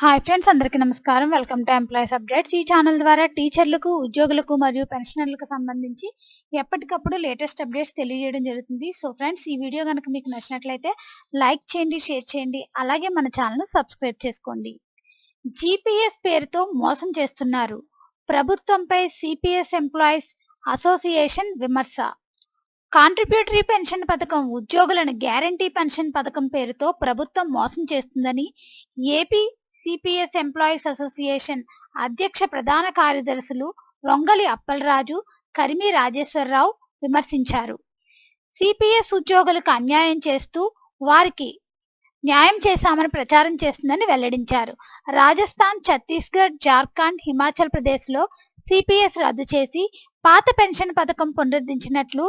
Hi friends అందరికీ నమస్కారం. Welcome to employees updates ఈ ఛానల్ ద్వారా టీచర్లకు ఉద్యోగులకు మరియు పెన్షనర్లకు సంబంధించి ఎప్పటికప్పుడు లేటెస్ట్ అప్డేట్స్ తెలియజేయడం జరుగుతుంది. సో ఫ్రెండ్స్ ఈ వీడియో కనుక మీకు నచ్చినట్లయితే లైక్ చేయండి షేర్ చేయండి అలాగే మన ఛానల్ సబ్స్క్రైబ్ చేసుకోండి. జీపీఎస్ పేరుతో మోసం చేస్తున్నారు. ప్రభుత్వంపై సిపిఎస్ ఎంప్లాయీస్ అసోసియేషన్ విమర్శ. కాంట్రిబ్యూటరీ పెన్షన్ పథకం ఉద్యోగులను గ్యారంటీ పెన్షన్ పథకం పేరుతో ప్రభుత్వం మోసం చేస్తుందని ఏపీ సిపిఎస్ ఎంప్లాయీస్ అసోసియేషన్ అధ్యక్ష ప్రధాన కార్యదర్శులు రొంగలి అప్పలరాజు కరిమి రాజేశ్వరరావు విమర్శించారు. సిపిఎస్ ఉద్యోగులకు అన్యాయం చేస్తూ వారికి న్యాయం చేశామని ప్రచారం చేస్తుందని వెల్లడించారు. రాజస్థాన్ ఛత్తీస్గఢ్ జార్ఖండ్ హిమాచల్ ప్రదేశ్లో సిపిఎస్ రద్దు చేసి పాత పెన్షన్ పథకం పునరుద్ధరించినట్లు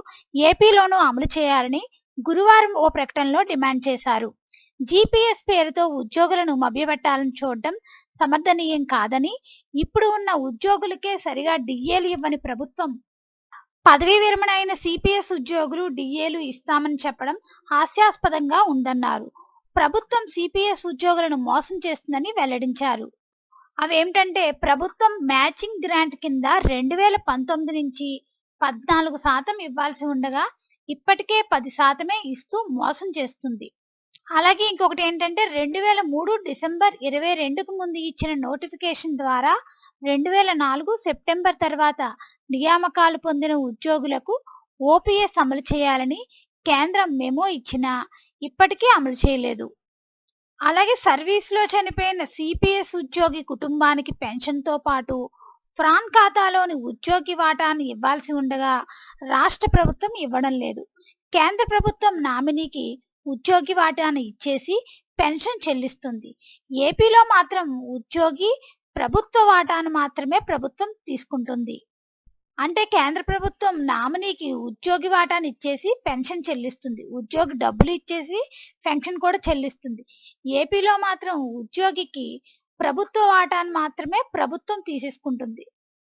ఏపీలోనూ అమలు చేయాలని గురువారం ఓ ప్రకటనలో డిమాండ్ చేశారు. జీపీఎస్ పేరుతో ఉద్యోగులను మభ్యపెట్టాలని చూడడం సమర్థనీయం కాదని ఇప్పుడు ఉన్న ఉద్యోగులకే సరిగా డిఏలు ఇవ్వని ప్రభుత్వం. పదవీ విరమణ అయిన సిపిఎస్ ఉద్యోగులు డిఏలు ఇస్తామని చెప్పడం హాస్యాస్పదంగా ఉందన్నారు. ప్రభుత్వం సిపిఎస్ ఉద్యోగులను మోసం చేస్తుందని వెల్లడించారు. అవేమిటంటే ప్రభుత్వం మ్యాచింగ్ గ్రాంట్ కింద రెండు వేల పంతొమ్మిది నుంచి పద్నాలుగు శాతం ఇవ్వాల్సి ఉండగా ఇప్పటికే పది శాతమే ఇస్తూ మోసం చేస్తుంది. అలాగే ఇంకొకటి ఏంటంటే రెండు వేల మూడు డిసెంబర్ ఇరవై రెండుకు ముందు ఇచ్చిన నోటిఫికేషన్ ద్వారా రెండు వేల నాలుగు సెప్టెంబర్ తర్వాత నియామకాలు పొందిన ఉద్యోగులకు ఓపీఎస్ అమలు చేయాలని కేంద్రం మెమో ఇచ్చినా ఇప్పటికీ అమలు చేయలేదు. అలాగే సర్వీస్లో చనిపోయిన సిపిఎస్ ఉద్యోగి కుటుంబానికి పెన్షన్తో పాటు ఫ్రాన్ ఖాతాలోని ఉద్యోగి వాటాను ఇవ్వాల్సి ఉండగా రాష్ట్ర ప్రభుత్వం ఇవ్వడం లేదు. కేంద్ర ప్రభుత్వం నామినీకి ఉద్యోగి వాటాను ఇచ్చేసి పెన్షన్ చెల్లిస్తుంది. ఏపీలో మాత్రం ఉద్యోగి ప్రభుత్వ వాటాను మాత్రమే ప్రభుత్వం తీసుకుంటుంది. అంటే కేంద్ర ప్రభుత్వం నామినీకి ఉద్యోగి వాటాను ఇచ్చేసి పెన్షన్ చెల్లిస్తుంది. ఉద్యోగి డబ్బులు ఇచ్చేసి పెన్షన్ కూడా చెల్లిస్తుంది. ఏపీలో మాత్రం ఉద్యోగికి ప్రభుత్వ వాటాను మాత్రమే ప్రభుత్వం తీసేసుకుంటుంది.